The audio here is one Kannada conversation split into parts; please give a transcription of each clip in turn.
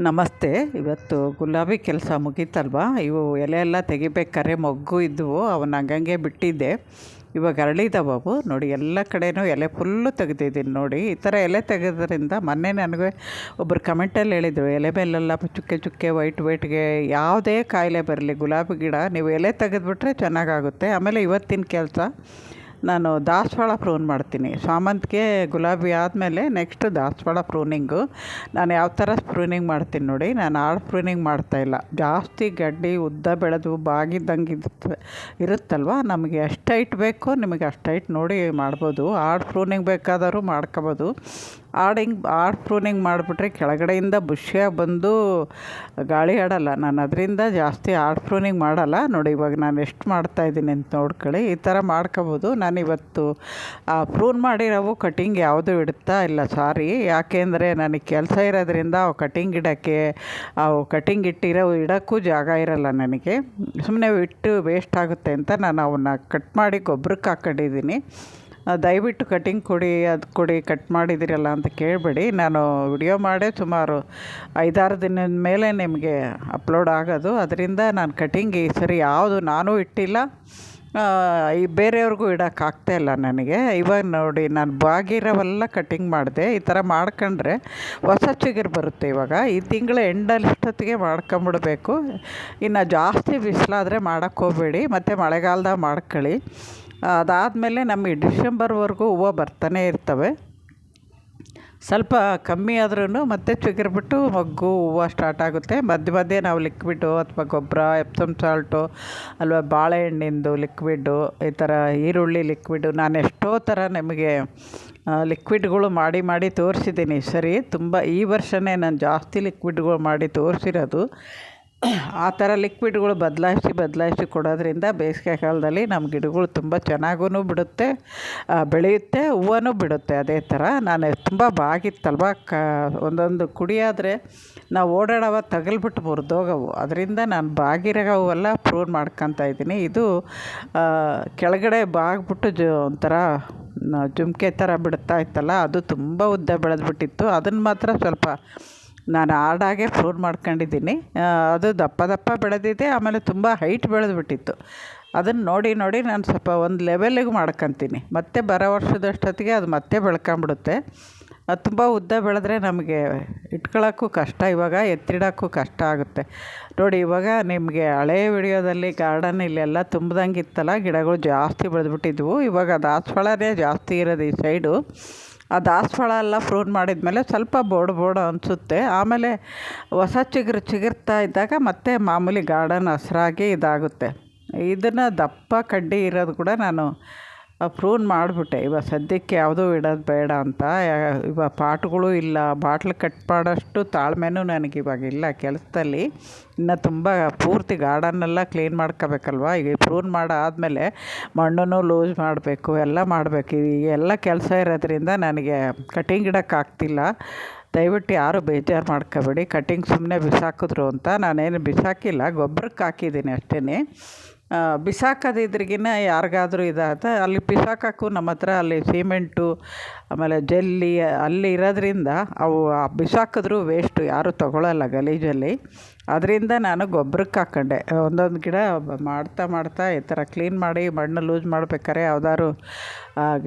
ನಮಸ್ತೆ. ಇವತ್ತು ಗುಲಾಬಿ ಕೆಲಸ ಮುಗೀತಲ್ವಾ? ಇವು ಎಲೆ ಎಲ್ಲ ತೆಗಿಬೇಕಾದ್ರೆ ಮೊಗ್ಗು ಇದ್ದವು ಅವನ್ನ ಹಂಗಂಗೆ ಬಿಟ್ಟಿದ್ದೆ. ಇವಾಗ ಅರಳಿದ ಅವು ನೋಡಿ, ಎಲ್ಲ ಕಡೆನೂ ಎಲೆ ಫುಲ್ಲು ತೆಗೆದಿದ್ದೀನಿ ನೋಡಿ. ಈ ಥರ ಎಲೆ ತೆಗೆದ್ರಿಂದ ಮೊನ್ನೆ ನನಗೆ ಒಬ್ಬರು ಕಮೆಂಟಲ್ಲಿ ಹೇಳಿದರು, ಎಲೆ ಮೇಲೆಲ್ಲ ಚುಕ್ಕೆ ಚುಕ್ಕೆ, ವೈಟ್ ವೈಟ್ಗೆ ಯಾವುದೇ ಕಾಯಿಲೆ ಬರಲಿ, ಗುಲಾಬಿ ಗಿಡ, ನೀವು ಎಲೆ ತೆಗೆದ್ಬಿಟ್ರೆ ಚೆನ್ನಾಗಾಗುತ್ತೆ. ಆಮೇಲೆ ಇವತ್ತಿನ ಕೆಲಸ ನಾನು ದಾಸವಾಳ ಪ್ರೂನ್ ಮಾಡ್ತೀನಿ. ಸಾಮಂತಿಗೆ ಗುಲಾಬಿ ಆದಮೇಲೆ ನೆಕ್ಸ್ಟ್ ದಾಸವಾಳ ಪ್ರೂನಿಂಗು. ನಾನು ಯಾವ ಥರ ಪ್ರೂನಿಂಗ್ ಮಾಡ್ತೀನಿ ನೋಡಿ, ನಾನು ಆಳು ಪ್ರೂನಿಂಗ್ ಮಾಡ್ತಾಯಿಲ್ಲ ಜಾಸ್ತಿ ಗಡ್ಡಿ, ಉದ್ದ ಬೆಳೆದು ಬಾಗಿದ್ದಂಗೆ ಇರುತ್ತೆ ಇರುತ್ತಲ್ವ? ನಮಗೆ ಎಷ್ಟು ಹೈಟ್ ಬೇಕು ನಿಮಗೆ ಅಷ್ಟು ಹೈಟ್ ನೋಡಿ ಮಾಡ್ಬೋದು. ಆಳು ಪ್ರೂನಿಂಗ್ ಬೇಕಾದರೂ ಮಾಡ್ಕೋಬೋದು. ಆಡಿಂಗ್ ಆಡ್ ಪ್ರೂನಿಂಗ್ ಮಾಡಿಬಿಟ್ರೆ ಕೆಳಗಡೆಯಿಂದ ಬುಷಿಯಾಗಿ ಬಂದು ಗಾಳಿ ಆಡೋಲ್ಲ. ನಾನು ಅದರಿಂದ ಜಾಸ್ತಿ ಆಡ್ ಪ್ರೂನಿಂಗ್ ಮಾಡೋಲ್ಲ. ನೋಡಿ ಇವಾಗ ನಾನು ಎಷ್ಟು ಮಾಡ್ತಾಯಿದ್ದೀನಿ ಅಂತ ನೋಡ್ಕೊಳ್ಳಿ. ಈ ಥರ ಮಾಡ್ಕೋಬೋದು. ನಾನು ಇವತ್ತು, ಆ, ಪ್ರೂನ್ ಮಾಡಿರೋವು ಕಟಿಂಗ್ ಯಾವುದು ಇಡ್ತಾ ಇಲ್ಲ. ಸಾರಿ. ಯಾಕೆಂದರೆ ನನಗೆ ಕೆಲಸ ಇರೋದ್ರಿಂದ ಅವು ಕಟಿಂಗ್ ಇಡೋಕ್ಕೆ, ಅವು ಕಟಿಂಗ್ ಇಟ್ಟಿರೋ ಇಡೋಕ್ಕೂ ಜಾಗ ಇರಲ್ಲ ನನಗೆ. ಸುಮ್ಮನೆ ಇಟ್ಟು ವೇಸ್ಟ್ ಆಗುತ್ತೆ ಅಂತ ನಾನು ಅವನ್ನ ಕಟ್ ಮಾಡಿ ಗೊಬ್ಬರಕ್ಕೆ ಹಾಕ್ಕೊಂಡಿದ್ದೀನಿ ದಯವಿಟ್ಟು ಕಟಿಂಗ್ ಕೊಡಿ, ಅದು ಕೊಡಿ ಕಟ್ ಮಾಡಿದಿರಲ್ಲ ಅಂತ ಕೇಳಬೇಡಿ. ನಾನು ವಿಡಿಯೋ ಮಾಡೇ ಸುಮಾರು ಐದಾರು ದಿನದ ಮೇಲೆ ನಿಮಗೆ ಅಪ್ಲೋಡ್ ಆಗೋದು. ಅದರಿಂದ ನಾನು ಕಟಿಂಗ್ ಈ ಸರಿ ಯಾವುದು ನಾನು ಇಟ್ಟಿಲ್ಲ. ಈ ಬೇರೆಯವ್ರಿಗೂ ಇಡೋಕ್ಕಾಗ್ತಾ ಇಲ್ಲ ನನಗೆ. ಇವಾಗ ನೋಡಿ, ನಾನು ಬಾಗಿರವೆಲ್ಲ ಕಟಿಂಗ್ ಮಾಡಿದೆ. ಈ ಥರ ಮಾಡ್ಕೊಂಡ್ರೆ ಹೊಸ ಚಿಗುರು ಬರುತ್ತೆ ಇವಾಗ. ಈ ತಿಂಗಳ ಎಂಡಷ್ಟೊತ್ತಿಗೆ ಮಾಡ್ಕೊಂಬಿಡ್ಬೇಕು. ಇನ್ನು ಜಾಸ್ತಿ ಬಿಸಿಲಾದರೆ ಮಾಡೋಕ್ಕೆ ಹೋಗಬೇಡಿ. ಮತ್ತು ಮಳೆಗಾಲದಾಗ ಮಾಡ್ಕೊಳ್ಳಿ. ಅದಾದಮೇಲೆ ನಮಗೆ ಡಿಸೆಂಬರ್ವರೆಗೂ ಹೂವು ಬರ್ತಾನೆ ಇರ್ತವೆ. ಸ್ವಲ್ಪ ಕಮ್ಮಿ ಆದ್ರೂ ಮತ್ತೆ ಚಿಗಿರ್ಬಿಟ್ಟು ಮೊಗ್ಗು ಹೂವು ಸ್ಟಾರ್ಟ್ ಆಗುತ್ತೆ. ಮಧ್ಯೆ ಮಧ್ಯೆ ನಾವು ಲಿಕ್ವಿಡು ಅಥವಾ ಗೊಬ್ಬರ ಎಪ್ಸಮ್ ಸಾಲ್ಟು ಅಲ್ವಾ ಬಾಳೆಹಣ್ಣಿಂದು ಲಿಕ್ವಿಡು ಈ ಥರ ಈರುಳ್ಳಿ ಲಿಕ್ವಿಡು ನಾನು ಎಷ್ಟೋ ಥರ ನಿಮಗೆ ಲಿಕ್ವಿಡ್ಗಳು ಮಾಡಿ ಮಾಡಿ ತೋರಿಸಿದ್ದೀನಿ. ಸರಿ, ತುಂಬ ಈ ವರ್ಷವೇ ನಾನು ಜಾಸ್ತಿ ಲಿಕ್ವಿಡ್ಗಳು ಮಾಡಿ ತೋರಿಸಿರೋದು. ಆ ಥರ ಲಿಕ್ವಿಡ್ಗಳು ಬದಲಾಯಿಸಿ ಬದಲಾಯಿಸಿ ಕೊಡೋದ್ರಿಂದ ಬೇಸಿಗೆ ಕಾಲದಲ್ಲಿ ನಮ್ಮ ಗಿಡಗಳು ತುಂಬ ಚೆನ್ನಾಗೂ ಬಿಡುತ್ತೆ ಬೆಳೆಯುತ್ತೆ, ಹೂವನೂ ಬಿಡುತ್ತೆ. ಅದೇ ಥರ ನಾನು ತುಂಬ ಬಾಗಿತ್ತಲ್ವ? ಕ, ಒಂದೊಂದು ಕುಡಿಯಾದರೆ ನಾವು ಓಡಾಡವ ತಗಲ್ಬಿಟ್ಟು ಮುರಿದೋಗವು. ಅದರಿಂದ ನಾನು ಬಾಗಿರೋವೆಲ್ಲ ಪ್ರೂನ್ ಮಾಡ್ಕೊತಾ ಇದ್ದೀನಿ. ಇದು ಕೆಳಗಡೆ ಬಾಗ್ಬಿಟ್ಟು ಜ, ಒಂಥರ ಜುಮ್ಕೆ ಥರ ಬಿಡ್ತಾ ಇತ್ತಲ್ಲ, ಅದು ತುಂಬ ಉದ್ದ ಬೆಳೆದ್ಬಿಟ್ಟಿತ್ತು. ಅದನ್ನು ಮಾತ್ರ ಸ್ವಲ್ಪ ನಾನು ಆರ್ಡಾಗೆ ಫ್ಲೋರ್ ಮಾಡ್ಕೊಂಡಿದ್ದೀನಿ. ಅದು ದಪ್ಪ ದಪ್ಪ ಬೆಳೆದಿದೆ, ಆಮೇಲೆ ತುಂಬ ಹೈಟ್ ಬೆಳೆದ್ಬಿಟ್ಟಿತ್ತು. ಅದನ್ನು ನೋಡಿ ನೋಡಿ ನಾನು ಸ್ವಲ್ಪ ಒಂದು ಲೆವೆಲ್ಲಿಗೆ ಮಾಡ್ಕೊತೀನಿ. ಮತ್ತೆ ಬರೋ ವರ್ಷದಷ್ಟೊತ್ತಿಗೆ ಅದು ಮತ್ತೆ ಬೆಳ್ಕೊಂಬಿಡುತ್ತೆ. ಅದು ತುಂಬ ಉದ್ದ ಬೆಳೆದ್ರೆ ನಮಗೆ ಇಟ್ಕೊಳ್ಳೋಕ್ಕೂ ಕಷ್ಟ, ಇವಾಗ ಎತ್ತಿಡೋಕ್ಕೂ ಕಷ್ಟ ಆಗುತ್ತೆ. ನೋಡಿ, ಇವಾಗ ನಿಮಗೆ ಹಳೆ ವಿಡಿಯೋದಲ್ಲಿ ಗಾರ್ಡನ್ ಇಲ್ಲೆಲ್ಲ ತುಂಬ್ದಂಗೆ ಇತ್ತಲ್ಲ ಗಿಡಗಳು ಜಾಸ್ತಿ ಬೆಳೆದ್ಬಿಟ್ಟಿದ್ವು. ಇವಾಗ ದಾಸವಾಳನೇ ಜಾಸ್ತಿ ಇರೋದು ಈ ಸೈಡು ಆ ದಾಸವಾಳ ಎಲ್ಲ ಮಾಡಿದ ಮಾಡಿದ್ಮೇಲೆ ಸ್ವಲ್ಪ ಬೋಡ್ ಬೋರ್ಡ್ ಅನಿಸುತ್ತೆ. ಆಮೇಲೆ ಹೊಸ ಚಿಗುರು ಚಿಗುರ್ತಾ ಇದ್ದಾಗ ಮತ್ತೆ ಮಾಮೂಲಿ ಗಾರ್ಡನ್ ಹಸಿರಾಗಿ ಇದಾಗುತ್ತೆ. ಇದನ್ನು ದಪ್ಪ ಕಡ್ಡಿ ಇರೋದು ಕೂಡ ನಾನು ಪ್ರೂನ್ ಮಾಡಿಬಿಟ್ಟೆ. ಇವಾಗ ಸದ್ಯಕ್ಕೆ ಯಾವುದೂ ಇಡೋದು ಬೇಡ ಅಂತ. ಇವಾಗ ಪಾಟ್ಗಳು ಇಲ್ಲ. ಬಾಟ್ಲ್ ಕಟ್ ಮಾಡೋಷ್ಟು ತಾಳ್ಮೆನೂ ನನಗೆ ಇವಾಗ ಇಲ್ಲ ಕೆಲಸದಲ್ಲಿ. ಇನ್ನು ತುಂಬ ಪೂರ್ತಿ ಗಾರ್ಡನ್ನೆಲ್ಲ ಕ್ಲೀನ್ ಮಾಡ್ಕೋಬೇಕಲ್ವ? ಈಗ ಪ್ರೂನ್ ಮಾಡಾದಮೇಲೆ ಮಣ್ಣನ್ನು ಲೂಸ್ ಮಾಡಬೇಕು, ಎಲ್ಲ ಮಾಡಬೇಕು. ಈಗ ಎಲ್ಲ ಕೆಲಸ ಇರೋದ್ರಿಂದ ನನಗೆ ಕಟಿಂಗ್ ಇಡೋಕ್ಕಾಗ್ತಿಲ್ಲ ದಯವಿಟ್ಟು ಯಾರು ಬೇಜಾರು ಮಾಡ್ಕೋಬೇಡಿ. ಕಟಿಂಗ್ ಸುಮ್ಮನೆ ಬಿಸಾಕಿದ್ರು ಅಂತ ನಾನೇನು ಬಿಸಾಕಿಲ್ಲ. ಗೊಬ್ಬರಕ್ಕೆ ಹಾಕಿದ್ದೀನಿ ಅಷ್ಟೇ ಬಿಸಾಕೋದಿದ್ರಿಗಿನ ಯಾರಿಗಾದ್ರೂ ಇದಾದ, ಅಲ್ಲಿ ಬಿಸಾಕೋಕ್ಕೂ ನಮ್ಮ ಹತ್ರ ಅಲ್ಲಿ ಸಿಮೆಂಟು, ಆಮೇಲೆ ಜಲ್ಲಿ ಅಲ್ಲಿ ಇರೋದ್ರಿಂದ ಅವು ಬಿಸಾಕಿದ್ರೂ ವೇಸ್ಟು ಯಾರೂ ತೊಗೊಳಲ್ಲ ಗಲೀಜಲ್ಲಿ. ಅದರಿಂದ ನಾನು ಗೊಬ್ಬರಕ್ಕೆ ಹಾಕ್ಕೊಂಡೆ ಒಂದೊಂದು ಗಿಡ ಮಾಡ್ತಾ ಮಾಡ್ತಾ ಈ ಥರ ಕ್ಲೀನ್ ಮಾಡಿ ಮಣ್ಣು ಲೂಸ್ ಮಾಡ್ಬೇಕಾದ್ರೆ ಯಾವ್ದಾದ್ರು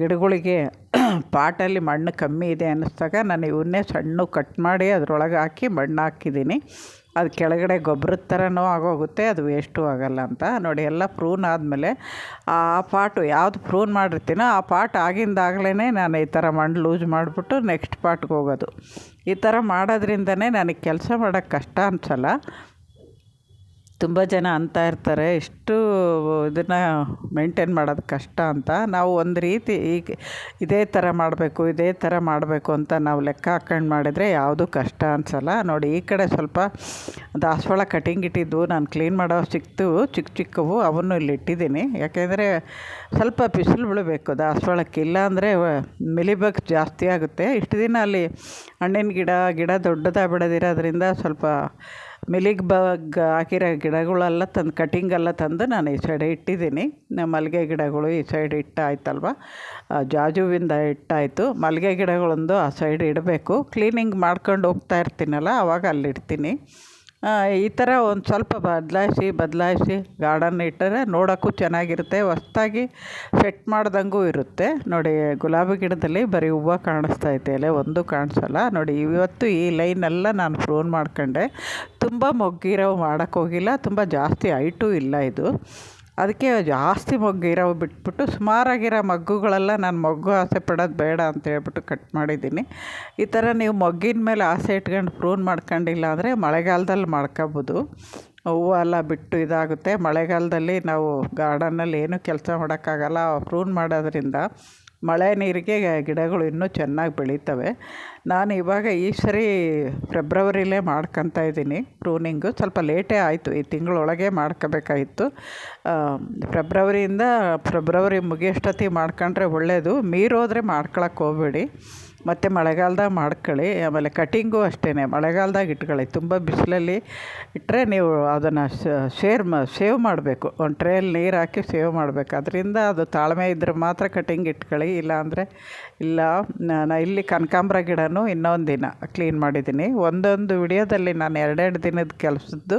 ಗಿಡಗಳಿಗೆ ಪಾಟಲ್ಲಿ ಮಣ್ಣು ಕಮ್ಮಿ ಇದೆ ಅನ್ನಿಸ್ದಾಗ ನಾನು ಇವನ್ನೇ ಸಣ್ಣ ಕಟ್ ಮಾಡಿ ಅದರೊಳಗೆ ಹಾಕಿ ಮಣ್ಣು ಹಾಕಿದ್ದೀನಿ. ಅದು ಕೆಳಗಡೆ ಗೊಬ್ಬರದ ಥರನೂ ಆಗೋಗುತ್ತೆ, ಅದು ವೇಸ್ಟು ಆಗೋಲ್ಲ ಅಂತ. ನೋಡಿ, ಎಲ್ಲ ಪ್ರೂನ್ ಆದಮೇಲೆ, ಆ ಪಾಟು ಯಾವುದು ಪ್ರೂನ್ ಮಾಡಿರ್ತೀನೋ ಆ ಪಾಟ್ ಆಗಿಂದಾಗಲೇ ನಾನು ಈ ಥರ ಮಣ್ಣು ಲೂಸ್ ಮಾಡಿಬಿಟ್ಟು ನೆಕ್ಸ್ಟ್ ಪಾಟ್ಗೆ ಹೋಗೋದು. ಈ ಥರ ಮಾಡೋದ್ರಿಂದನೇ ನನಗೆ ಕೆಲಸ ಮಾಡೋಕ್ಕೆ ಕಷ್ಟ ಅನಿಸಲ್ಲ. ತುಂಬ ಜನ ಅಂತ ಇರ್ತಾರೆ. ಎಷ್ಟು ಇದನ್ನು ಮೇಂಟೈನ್ ಮಾಡೋದು ಕಷ್ಟ ಅಂತ ನಾವು ಒಂದು ರೀತಿ ಈಗ ಇದೇ ಥರ ಮಾಡಬೇಕು, ಇದೇ ಥರ ಮಾಡಬೇಕು ಅಂತ ನಾವು ಲೆಕ್ಕ ಹಾಕ್ಕೊಂಡು ಮಾಡಿದರೆ ಯಾವುದೂ ಕಷ್ಟ ಅನ್ಸಲ್ಲ. ನೋಡಿ, ಈ ಕಡೆ ಸ್ವಲ್ಪ ದಾಸವಾಳ ಕಟಿಂಗ್ ಇಟ್ಟಿದ್ದು ನಾನು ಕ್ಲೀನ್ ಮಾಡೋ ಸಿಕ್ತು ಚಿಕ್ಕ ಚಿಕ್ಕವು ಅವನ್ನು ಇಲ್ಲಿ ಇಟ್ಟಿದ್ದೀನಿ. ಯಾಕೆಂದರೆ ಸ್ವಲ್ಪ ಬಿಸಿಲು ಬೀಳಬೇಕು ದಾಸವಾಳಕ್ಕೆ. ಇಲ್ಲಾಂದರೆ ಮಿಲಿಬಗ್ ಜಾಸ್ತಿ ಆಗುತ್ತೆ. ಇಷ್ಟು ದಿನ ಅಲ್ಲಿ ಹಣ್ಣಿನ ಗಿಡ ಗಿಡ ದೊಡ್ಡದಾಗಿ ಬೆಳೆದಿರೋದ್ರಿಂದ ಸ್ವಲ್ಪ ಮಿಲಿಗ್ ಬಗ್ ಹಾಕಿರೋ ಗಿಡಗಳೆಲ್ಲ ತಂದು, ಕಟಿಂಗೆಲ್ಲ ತಂದು ನಾನು ಈ ಸೈಡ್ ಇಟ್ಟಿದ್ದೀನಿ. ಮಲ್ಲಿಗೆ ಗಿಡಗಳು ಈ ಸೈಡ್ ಇಟ್ಟಾಯ್ತಲ್ವ? ಜಾಜುವಿಂದ ಇಟ್ಟಾಯಿತು. ಮಲ್ಲಿಗೆ ಗಿಡಗಳೊಂದು ಆ ಸೈಡ್ ಇಡಬೇಕು. ಕ್ಲೀನಿಂಗ್ ಮಾಡ್ಕೊಂಡು ಹೋಗ್ತಾ ಇರ್ತೀನಲ್ಲ, ಅವಾಗ ಅಲ್ಲಿ ಇಡ್ತೀನಿ ಈ ಥರ ಒಂದು ಸ್ವಲ್ಪ ಬದಲಾಯಿಸಿ ಬದಲಾಯಿಸಿ ಗಾರ್ಡನ್ ಇಟ್ಟರೆ ನೋಡೋಕ್ಕೂ ಚೆನ್ನಾಗಿರುತ್ತೆ. ಹೊಸ್ದಾಗಿ ಸೆಟ್ ಮಾಡ್ದಂಗೂ ಇರುತ್ತೆ. ನೋಡಿ, ಗುಲಾಬಿ ಗಿಡದಲ್ಲಿ ಬರೀ ಹೂವು ಕಾಣಿಸ್ತಾ ಇದೆ ಎಲೆ ಒಂದು ಕಾಣಿಸಲ್ಲ. ನೋಡಿ, ಇವತ್ತು ಈ ಲೈನೆಲ್ಲ ನಾನು ಫ್ರೋನ್ ಮಾಡ್ಕೊಂಡೆ. ತುಂಬ ಮೊಗ್ಗಿರೋ ಮಾಡೋಕ್ಕೋಗಿಲ್ಲ ತುಂಬ ಜಾಸ್ತಿ ಹೈಟು ಇಲ್ಲ ಇದು. ಅದಕ್ಕೆ ಜಾಸ್ತಿ ಮೊಗ್ಗಿರೋ ಬಿಟ್ಬಿಟ್ಟು ಸುಮಾರಾಗಿರೋ ಮಗ್ಗುಗಳೆಲ್ಲ ನಾನು ಮೊಗ್ಗು ಆಸೆ ಪಡೋದು ಬೇಡ ಅಂತ ಹೇಳ್ಬಿಟ್ಟು ಕಟ್ ಮಾಡಿದ್ದೀನಿ. ಈ ಥರ ನೀವು ಮೊಗ್ಗಿನ ಮೇಲೆ ಆಸೆ ಇಟ್ಕೊಂಡು ಪ್ರೂನ್ ಮಾಡ್ಕೊಂಡಿಲ್ಲ ಅಂದರೆ ಮಳೆಗಾಲದಲ್ಲಿ ಮಾಡ್ಕೋಬೋದು. ಹೂವು ಎಲ್ಲ ಬಿಟ್ಟು ಇದಾಗುತ್ತೆ. ಮಳೆಗಾಲದಲ್ಲಿ ನಾವು ಗಾರ್ಡನ್ನಲ್ಲಿ ಏನೂ ಕೆಲಸ ಮಾಡೋಕ್ಕಾಗಲ್ಲ. ಪ್ರೂನ್ ಮಾಡೋದ್ರಿಂದ ಮಳೆ ನೀರಿಗೆ ಗಿಡಗಳು ಇನ್ನೂ ಚೆನ್ನಾಗಿ ಬೆಳೀತವೆ. ನಾನು ಇವಾಗ ಈ ಸರಿ ಫೆಬ್ರವರಿಲೇ ಮಾಡ್ಕೊತಾ ಇದ್ದೀನಿ ಪ್ರೂನಿಂಗು. ಸ್ವಲ್ಪ ಲೇಟೇ ಆಯಿತು, ಈ ತಿಂಗಳೊಳಗೆ ಮಾಡ್ಕೋಬೇಕಾಗಿತ್ತು. ಫೆಬ್ರವರಿಯಿಂದ ಫೆಬ್ರವರಿ ಮುಗಿಯೋಷ್ಟೊತ್ತಿಗೆ ಮಾಡ್ಕೊಂಡ್ರೆ ಒಳ್ಳೆಯದು ಮೀರೋದ್ರೆ ಮಾಡ್ಕೊಳಕ್ಕೆ ಹೋಗ್ಬೇಡಿ. ಮತ್ತು ಮಳೆಗಾಲದಾಗ ಮಾಡ್ಕೊಳ್ಳಿ. ಆಮೇಲೆ ಕಟಿಂಗು ಅಷ್ಟೇ ಮಳೆಗಾಲದಾಗ ಇಟ್ಕೊಳ್ಳಿ. ತುಂಬ ಬಿಸಿಲಲ್ಲಿ ಇಟ್ಟರೆ ನೀವು ಅದನ್ನು ಶೇರ್ ಮ ಸೇವ್ ಮಾಡಬೇಕು. ಒಂದು ಟ್ರೇಲಿ ನೀರು ಹಾಕಿ ಸೇವ್ ಮಾಡಬೇಕು. ಅದರಿಂದ ಅದು ತಾಳ್ಮೆ ಇದ್ದರೆ ಮಾತ್ರ ಕಟಿಂಗ್ ಇಟ್ಕೊಳ್ಳಿ. ಇಲ್ಲಾಂದರೆ ಇಲ್ಲ ನಾನು ಇಲ್ಲಿ ಕನಕಾಂಬ್ರ ಗಿಡನೂ ಇನ್ನೊಂದು ದಿನ ಕ್ಲೀನ್ ಮಾಡಿದ್ದೀನಿ. ಒಂದೊಂದು ವಿಡಿಯೋದಲ್ಲಿ ನಾನು ಎರಡೆರಡು ದಿನದ ಕೆಲಸದ್ದು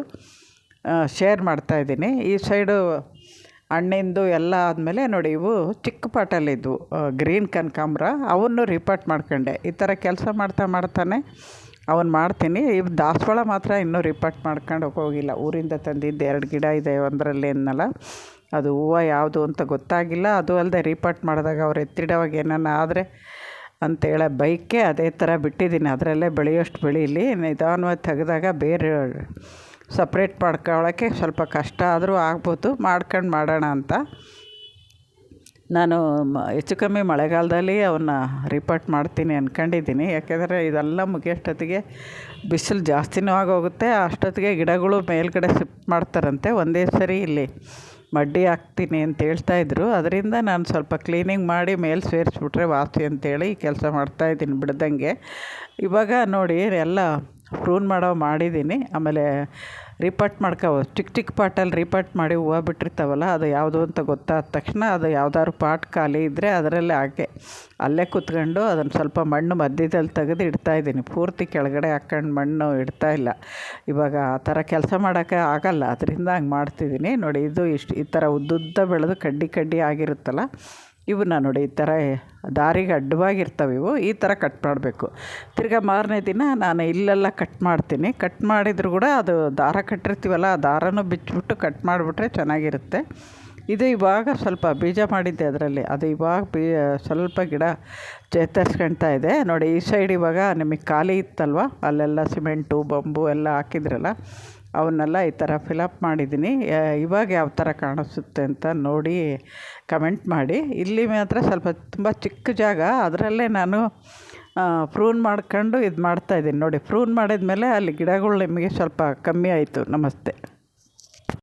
ಶೇರ್ ಮಾಡ್ತಾಯಿದ್ದೀನಿ ಈ ಸೈಡು ಹಣ್ಣಿಂದು ಎಲ್ಲ ಆದಮೇಲೆ ನೋಡಿ ಇವು ಚಿಕ್ಕ ಪಾಟಲ್ಲಿದ್ವು ಗ್ರೀನ್ ಕನಕಾಂಬ್ರ. ಅವನ್ನು ರಿಪೋರ್ಟ್ ಮಾಡ್ಕೊಂಡೆ. ಈ ಥರ ಕೆಲಸ ಮಾಡ್ತಾ ಮಾಡ್ತಾನೆ, ಅವನು ಮಾಡ್ತೀನಿ. ಇವು ದಾಸವಾಳ ಮಾತ್ರ ಇನ್ನೂ ರಿಪೋರ್ಟ್ ಮಾಡ್ಕೊಂಡು ಹೋಗಿಲ್ಲ. ಊರಿಂದ ತಂದಿದ್ದು ಎರಡು ಗಿಡ ಇದೆ ಒಂದರಲ್ಲಿ ಏನಲ್ಲ ಅದು ಹೂವು ಯಾವುದು ಅಂತ ಗೊತ್ತಾಗಿಲ್ಲ. ಅದು ಅಲ್ಲದೆ ರಿಪೋರ್ಟ್ ಮಾಡಿದಾಗ ಅವ್ರು ಎತ್ತಿಡೋವಾಗ ಏನಾನ ಆದರೆ ಅಂತೇಳ ಬೈಕೆ ಅದೇ ಥರ ಬಿಟ್ಟಿದ್ದೀನಿ. ಅದರಲ್ಲೇ ಬೆಳೆಯೋಷ್ಟು ಬೆಳೀಲಿ. ನಿಧಾನವಾಗಿ ತೆಗೆದಾಗ ಬೇರೆ ಸಪ್ರೇಟ್ ಮಾಡ್ಕೊಳ್ಳೋಕ್ಕೆ ಸ್ವಲ್ಪ ಕಷ್ಟ ಆದರೂ ಆಗ್ಬೋದು, ಮಾಡ್ಕೊಂಡು ಮಾಡೋಣ ಅಂತ. ನಾನು ಹೆಚ್ಚು ಕಮ್ಮಿ ಮಳೆಗಾಲದಲ್ಲಿ ಅವನ್ನ ರಿಪೋರ್ಟ್ ಮಾಡ್ತೀನಿ ಅಂದ್ಕೊಂಡಿದ್ದೀನಿ ಯಾಕೆಂದರೆ ಇದೆಲ್ಲ ಮುಗಿಯೋಷ್ಟೊತ್ತಿಗೆ ಬಿಸಿಲು ಜಾಸ್ತಿನೂ ಆಗೋಗುತ್ತೆ, ಅಷ್ಟೊತ್ತಿಗೆ ಗಿಡಗಳು ಮೇಲ್ಗಡೆ ಶಿಫ್ಟ್ ಮಾಡ್ತಾರಂತೆ. ಒಂದೇ ಸರಿ ಇಲ್ಲಿ ಮಡ್ಡಿ ಹಾಕ್ತೀನಿ ಅಂತ ಹೇಳ್ತಾ ಇದ್ರು. ಅದರಿಂದ ನಾನು ಸ್ವಲ್ಪ ಕ್ಲೀನಿಂಗ್ ಮಾಡಿ ಮೇಲೆ ಸೇರಿಸ್ಬಿಟ್ರೆ ವಾಸಿ ಅಂತೇಳಿ ಕೆಲಸ ಮಾಡ್ತಾಯಿದ್ದೀನಿ ಬಿಡ್ದಂಗೆ. ಇವಾಗ ನೋಡಿ, ಎಲ್ಲ ಪ್ರೂನ್ ಮಾಡೋ ಮಾಡಿದ್ದೀನಿ. ಆಮೇಲೆ ರಿಪಟ್ ಮಾಡ್ಕೋ ಚಿಕ್ಕ ಚಿಕ್ಕ ಪಾಟಲ್ಲಿ ರಿಪಟ್ ಮಾಡಿ ಹೂವು ಬಿಟ್ಟಿರ್ತಾವಲ್ಲ, ಅದು ಯಾವುದು ಅಂತ ಗೊತ್ತಾದ ತಕ್ಷಣ ಅದು ಯಾವ್ದಾದ್ರು ಪಾಟ್ ಖಾಲಿ ಇದ್ದರೆ ಅದರಲ್ಲೇ ಹಾಕಿ, ಅಲ್ಲೇ ಕುತ್ಕೊಂಡು ಅದನ್ನು ಸ್ವಲ್ಪ ಮಣ್ಣು ಮಧ್ಯದಲ್ಲಿ ತೆಗೆದು ಇಡ್ತಾಯಿದ್ದೀನಿ ಪೂರ್ತಿ ಕೆಳಗಡೆ ಹಾಕ್ಕೊಂಡು ಮಣ್ಣು ಇಡ್ತಾ ಇಲ್ಲ. ಇವಾಗ ಆ ಥರ ಕೆಲಸ ಮಾಡೋಕ್ಕೆ ಆಗಲ್ಲ. ಅದರಿಂದ ಹಂಗೆ ಮಾಡ್ತಿದ್ದೀನಿ. ನೋಡಿ, ಇದು ಇಷ್ಟು ಈ ಥರ ಉದ್ದುದ್ದ ಬೆಳೆದು ಕಡ್ಡಿ ಕಡ್ಡಿ ಆಗಿರುತ್ತಲ್ಲ ಇವನ್ನ ನೋಡಿ ಈ ಥರ ದಾರಿಗೆ ಅಡ್ಡವಾಗಿರ್ತವೆ ಇವು. ಈ ಥರ ಕಟ್ ಮಾಡಬೇಕು. ತಿರ್ಗಾ ಮಾರನೇ ದಿನ ನಾನು ಇಲ್ಲೆಲ್ಲ ಕಟ್ ಮಾಡ್ತೀನಿ. ಕಟ್ ಮಾಡಿದರೂ ಕೂಡ ಅದು ದಾರ ಕಟ್ಟಿರ್ತೀವಲ್ಲ, ಆ ದಾರನೂ ಬಿಚ್ಚಿಬಿಟ್ಟು ಕಟ್ ಮಾಡಿಬಿಟ್ರೆ ಚೆನ್ನಾಗಿರುತ್ತೆ. ಇದು ಇವಾಗ ಸ್ವಲ್ಪ ಬೀಜ ಮಾಡಿದ್ದೆ ಅದರಲ್ಲಿ. ಅದು ಇವಾಗ ಬೀ, ಸ್ವಲ್ಪ ಗಿಡ ಚೇತರಿಸ್ಕೊಳ್ತಾ ಇದೆ. ನೋಡಿ, ಈ ಸೈಡ್ ಇವಾಗ ನಿಮಗೆ ಖಾಲಿ ಇತ್ತಲ್ವ? ಅಲ್ಲೆಲ್ಲ ಸಿಮೆಂಟು, ಬಂಬು ಎಲ್ಲ ಹಾಕಿದ್ರಲ್ಲ. ಅವನ್ನೆಲ್ಲ ಈ ಥರ ಫಿಲಪ್ ಮಾಡಿದ್ದೀನಿ. ಇವಾಗ ಯಾವ ಥರ ಕಾಣಿಸುತ್ತೆ ಅಂತ ನೋಡಿ ಕಮೆಂಟ್ ಮಾಡಿ. ಇಲ್ಲಿ ಮಾತ್ರ ಸ್ವಲ್ಪ ತುಂಬ ಚಿಕ್ಕ ಜಾಗ, ಅದರಲ್ಲೇ ನಾನು ಪ್ರೂನ್ ಮಾಡ್ಕೊಂಡು ಇದು ಮಾಡ್ತಾಯಿದ್ದೀನಿ ನೋಡಿ ಪ್ರೂನ್ ಮಾಡಿದ್ಮೇಲೆ ಅಲ್ಲಿ ಗಿಡಗಳು ನಿಮಗೆ ಸ್ವಲ್ಪ ಕಮ್ಮಿ ಆಯಿತು. ನಮಸ್ತೆ.